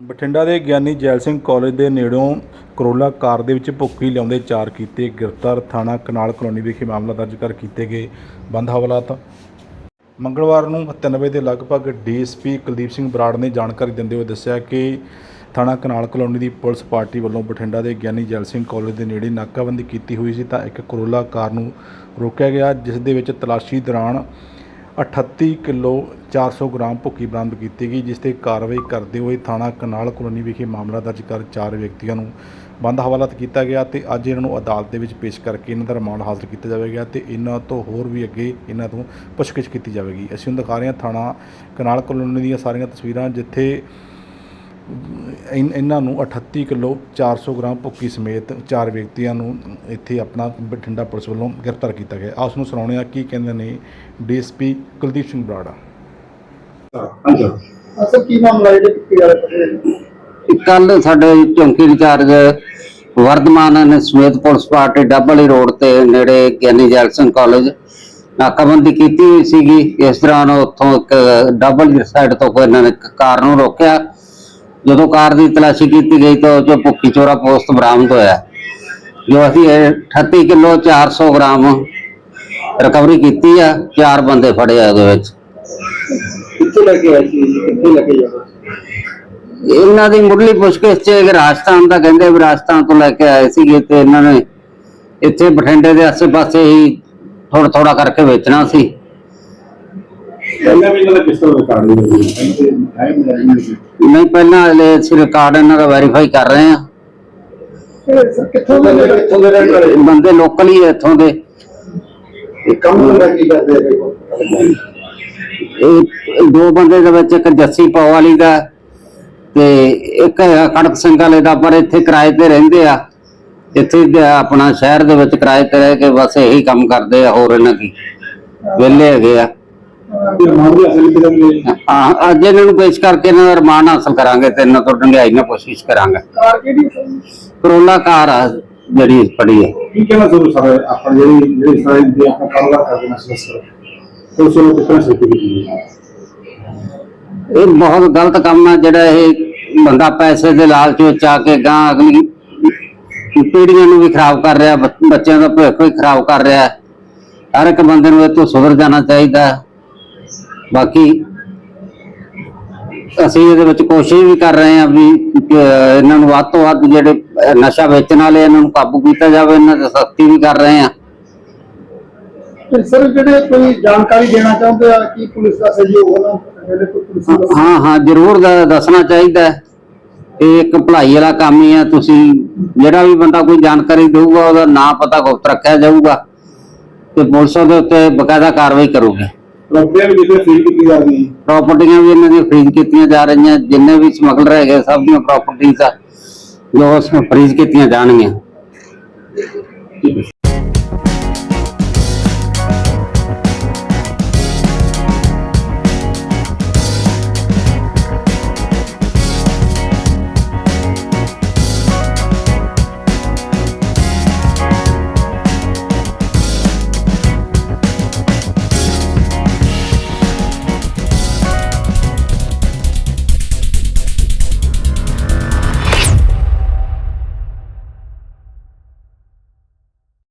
ਬਠਿੰਡਾ ਦੇ ਗਿਆਨੀ ਜੈਲ ਸਿੰਘ ਕਾਲਜ ਦੇ ਨੇੜੋਂ ਕਰੋਲਾ ਕਾਰ ਦੇ ਵਿੱਚ ਭੁੱਕੀ ਲਿਆਉਂਦੇ ਚਾਰ ਕੀਤੇ ਗ੍ਰਿਫਤਾਰ, ਥਾਣਾ ਕਨਾਲ ਕਲੋਨੀ ਵਿਖੇ ਮਾਮਲਾ ਦਰਜ ਕਰ ਕੀਤੇ ਗਏ। ਬੰਦ ਹਵਾਲਾਤ। ਮੰਗਲਵਾਰ ਨੂੰ 93 ਦੇ ਲਗਭਗ ਡੀਐਸਪੀ ਕੁਲਦੀਪ ਸਿੰਘ ਬਰਾੜ ਨੇ ਜਾਣਕਾਰੀ ਦਿੰਦੇ ਹੋਏ ਦੱਸਿਆ ਕਿ ਥਾਣਾ ਕਨਾਲ ਕਲੋਨੀ ਦੀ ਪੁਲਿਸ ਪਾਰਟੀ ਵੱਲੋਂ ਬਠਿੰਡਾ ਦੇ ਗਿਆਨੀ ਜੈਲ ਸਿੰਘ ਕਾਲਜ ਦੇ ਨੇੜੇ ਨਾਕਾਬੰਦੀ ਕੀਤੀ ਹੋਈ ਸੀ ਤਾਂ ਇੱਕ ਕਰੋਲਾ ਕਾਰ ਨੂੰ ਰੋਕਿਆ ਗਿਆ, ਜਿਸ ਦੇ ਵਿੱਚ ਤਲਾਸ਼ੀ ਦੌਰਾਨ 38 ਕਿਲੋ 400 ਗ੍ਰਾਮ ਭੁੱਕੀ ਬਰਾਮਦ ਕੀਤੀ ਗਈ, ਜਿਸ ਤੇ ਕਾਰਵਾਈ ਕਰਦੇ ਹੋਏ ਥਾਣਾ ਕਨਾਲ ਕਲੋਨੀ ਵਿਖੇ ਮਾਮਲਾ ਦਰਜ ਕਰ ਚਾਰ ਵਿਅਕਤੀਆਂ ਨੂੰ ਬੰਦ ਹਵਾਲਾਤ ਕੀਤਾ ਗਿਆ ਤੇ ਅੱਜ ਇਹਨਾਂ ਨੂੰ ਅਦਾਲਤ ਦੇ ਵਿੱਚ ਪੇਸ਼ ਕਰਕੇ ਇਹਨਾਂ ਦਾ ਰਿਮਾਂਡ ਹਾਸਲ ਕੀਤਾ ਜਾਵੇਗਾ ਤੇ ਇਹਨਾਂ ਤੋਂ ਹੋਰ ਵੀ ਅੱਗੇ ਇਹਨਾਂ ਤੋਂ ਪੁੱਛਗਿੱਛ ਕੀਤੀ ਜਾਵੇਗੀ। ਅਸੀਂ ਹੁਣ ਦਿਖਾ ਰਹੇ ਹਾਂ ਥਾਣਾ ਕਨਾਲ ਕਲੋਨੀ ਦੀਆਂ ਸਾਰੀਆਂ ਤਸਵੀਰਾਂ, ਜਿੱਥੇ ਇਨ- ਇਹਨਾਂ ਨੂੰ 38 ਕਿਲੋ 400 ਗ੍ਰਾਮ ਭੁੱਕੀ ਸਮੇਤ ਚਾਰ ਵਿਅਕਤੀਆਂ ਨੂੰ ਇੱਥੇ ਆਪਣਾ ਬਠਿੰਡਾ ਪੁਲਿਸ ਵੱਲੋਂ ਗ੍ਰਿਫਤਾਰ ਕੀਤਾ ਗਿਆ। ਆਸ ਨੂੰ ਸੁਣਾਉਂਦੇ ਹਾਂ ਕੀ ਕਹਿੰਦੇ ਨੇ ਡੀਐਸਪੀ ਕੁਲਦੀਪ ਸਿੰਘ ਬਰਾੜਾ। ਅਸਲ ਕੀ ਮਾਮਲਾ ਜਿਹੜੇ ਪਿੱਛੇ ਵਾਲੇ ਪੱਟੇ ਕੱਲ ਸਾਡੇ ਚੌਂਕੀ ਇੰਚਾਰਜ ਵਰਧਮਾਨ ਨੇ ਸਮੇਤ ਪੁਲਿਸ ਪਾਰਟੀ ਡੱਬਲੀ ਰੋਡ ਤੇ ਨੇੜੇ ਗਿਆਨੀ ਜੈਲ ਸਿੰਘ ਕਾਲਜ ਨਾਕਾਬੰਦੀ ਕੀਤੀ ਹੋਈ ਸੀਗੀ। ਇਸ ਦੌਰਾਨ ਉੱਥੋਂ ਇੱਕ ਡਬਲ ਸਾਈਡ ਤੋਂ ਕੋਈ ਇਹਨਾਂ ਨੇ ਇੱਕ ਕਾਰ ਨੂੰ ਰੋਕਿਆ। ਜਦੋਂ ਕਾਰ ਦੀ ਤਲਾਸ਼ੀ ਕੀਤੀ ਗਈ ਤਾਂ ਉਹ 'ਚੋਂ ਭੁੱਕੀ ਚੋਰਾ ਪੋਸਟ ਬਰਾਮਦ ਹੋਇਆ। ਜੋ ਅਸੀਂ ਇਹ 38 ਕਿਲੋ 400 ਗ੍ਰਾਮ ਰਿਕਵਰੀ ਕੀਤੀ ਆ ਚਾਰ ਬੰਦੇ ਫੜੇ ਆ ਉਹਦੇ ਵਿੱਚ। ਕਿੱਥੇ ਲੈ ਕੇ ਆਏ ਸੀ? ਕਿੱਥੇ ਲੈ ਕੇ ਜਾਣਾ? ਇਹਨਾਂ ਦੀ ਮੁੱਢਲੀ ਪੁੱਛਗਿੱਛ ਚ ਇਹ ਰਾਜਸਥਾਨ ਦਾ ਕਹਿੰਦੇ ਵੀ ਰਾਜਸਥਾਨ ਤੋਂ ਲੈ ਕੇ ਆਏ ਸੀਗੇ ਤੇ ਇਹਨਾਂ ਨੇ ਇੱਥੇ ਬਠਿੰਡੇ ਦੇ ਆਸੇ-ਪਾਸੇ ਹੀ ਥੋੜਾ ਥੋੜਾ ਕਰਕੇ ਵੇਚਣਾ ਸੀ। ਪਹਿਲਾਂ ਵੀ ਇਹਨਾਂ ਦਾ ਪਿਸਤਲ ਰਿਕਾਰਡ ਹੋਈ ਨਹੀਂ ਪਹਿਲਾਂ ਹਲੇ ਅਸੀਂ ਰਿਕਾਰਡ ਇਹਨਾਂ ਦਾ ਵੈਰੀਫਾਈ ਕਰ ਰਹੇ ਹਾਂ। ਸਰ ਕਿੱਥੋਂ ਦੇ ਨੇ ਕਿੱਥੋਂ ਦੇ ਰਹਿਣ ਵਾਲੇ? ਬੰਦੇ ਲੋਕਲ ਹੀ ਇੱਥੋਂ ਦੇ। ਇਹ ਕੰਮ ਹੁੰਦਾ ਕੀ ਕਰਦੇ ਆ ਇਹ ਦੋ ਬੰਦੇ ਦੇ ਵਿੱਚ ਇੱਕ ਜੱਸੀ ਪਾਉ ਵਾਲੀ ਦਾ ਤੇ ਇੱਕ ਹੈਗਾ ਕੜਕ ਸਿੰਘ ਵਾਲੇ ਦਾ ਪਰ ਇੱਥੇ ਕਿਰਾਏ ਤੇ ਰਹਿੰਦੇ ਆ। ਇੱਥੇ ਦੇ ਆਪਣਾ ਸ਼ਹਿਰ ਦੇ ਵਿੱਚ ਕਿਰਾਏ ਤੇ ਰਹਿ ਕੇ ਬਸ ਇਹੀ ਕੰਮ ਕਰਦੇ ਆ ਹੋਰ ਇਹਨਾਂ ਕੀ। ਵਿਹਲੇ ਹੈਗੇ ਆ। ਹਾਂ, ਅੱਜ ਇਹਨਾਂ ਨੂੰ ਪੇਸ਼ ਕਰਕੇ ਇਹਨਾਂ ਦਾ ਰਮਾਨ ਹਾਸਲ ਕਰਾਂਗੇ ਤੇ ਇਹਨਾਂ ਤੋਂ ਡੰਗਾਈ ਨਾਲ ਕੋਸ਼ਿਸ਼ ਕਰਾਂਗੇ। ਕਾਰ ਕਿਹੜੀ ਕਰੋਲਾ ਕਾਰ ਆ ਜਿਹੜੀ ਫੜੀ ਹੈ। ਕੀ ਕਹਿਣਾ ਜ਼ਰੂਰ ਸਰ? ਆਪਾਂ ਜਿਹੜੀ ਜਿਹੜੀ ਸਾਈਡ ਦੀ ਆਪਾਂ ਕਾਰੋਬਾਰ ਕਰਦੇ ਹਾਂ ਸਰ ਸਰ ਤੋਂ ਸੋ ਕਿਤਨਾ ਸਹੀ ਕੀਤੀ ਇਹ ਬਹੁਤ ਗਲਤ ਕੰਮ ਹੈ ਜਿਹੜਾ ਇਹ ਬੰਦਾ ਪੈਸੇ ਦੇ ਲਾਲਚ ਵਿੱਚ ਆ ਕੇ ਗਾਂ ਅਗਲੀ ਪੀੜ੍ਹੀਆਂ ਨੂੰ ਵੀ ਖਰਾਬ ਕਰ ਰਿਹਾ ਬੱਚ- ਬੱਚਿਆਂ ਦਾ ਭਵਿੱਖ ਵੀ ਖਰਾਬ ਕਰ ਰਿਹਾ। ਹੈ। ਹਰ ਇੱਕ ਬੰਦੇ ਨੂੰ ਇਹ ਤੋਂ ਸੁਧਰ ਜਾਣਾ ਚਾਹੀਦਾ। ਹੈ। ਬਾਕੀ ਅਸੀਂ ਇਹਦੇ ਵਿੱਚ ਕੋਸ਼ਿਸ਼ ਵੀ ਕਰ ਰਹੇ ਹਾਂ ਵੀ ਇਹਨਾਂ ਨੂੰ ਵੱਧ ਤੋਂ ਵੱਧ ਜਿਹੜੇ ਨਸ਼ਾ ਵੇਚਣ ਵਾਲੇ ਇਹਨਾਂ ਨੂੰ ਕਾਬੂ ਕੀਤਾ ਜਾਵੇ ਇਹਨਾਂ ਤੇ ਸਖਤੀ ਵੀ ਕਰ ਰਹੇ ਹਾਂ। ਤੇ ਸਰ ਜਿਹੜੇ ਕੋਈ ਜਾਣਕਾਰੀ ਦੇਣਾ ਚਾਹੁੰਦੇ ਆ ਕਿ ਪੁਲਿਸ ਦਾ ਸਹਿਯੋਗ ਹੋਣਾ ਜਿਹੜੇ ਕੋਈ ਪੁਲਿਸ ਦਾ? ਹਾਂ ਹਾਂ ਜ਼ਰੂਰ ਦ- ਦੱਸਣਾ ਚਾਹੀਦਾ। ਇਹ ਇੱਕ ਭਲਾਈ ਵਾਲਾ ਕੰਮ ਹੀ ਆ ਤੁਸੀਂ ਜਿਹੜਾ ਵੀ ਬੰਦਾ ਕੋਈ ਜਾਣਕਾਰੀ ਦੇਊਗਾ ਉਹਦਾ ਨਾਂ ਪਤਾ ਗੁਪਤ ਰੱਖਿਆ ਜਾਊਗਾ ਤੇ ਪੁਲਿਸ ਉਹਦੇ ਉੱਤੇ ਬਕਾਇਦਾ ਕਾਰਵਾਈ ਕਰੂਗੀ। ਰੁਪਏ ਵੀ ਜਿਹੜੇ ਫੀਲ ਕੀਤੀ ਜਾ ਰਹੀ ਹੈ ਪ੍ਰਾਪਰਟੀਆਂ ਵੀ ਇਹਨਾਂ ਦੀਆਂ ਫਰੀਜ਼ ਕੀਤੀਆਂ ਜਾ ਰਹੀਆਂ ਜਿੰਨੇ ਵੀ ਸਮਗਲਰ ਹੈਗੇ ਸਭ ਦੀਆਂ ਪ੍ਰਾਪਰਟੀਆਂ ਜੋ ਫਰੀਜ਼ ਕੀਤੀਆਂ ਜਾਣਗੀਆਂ।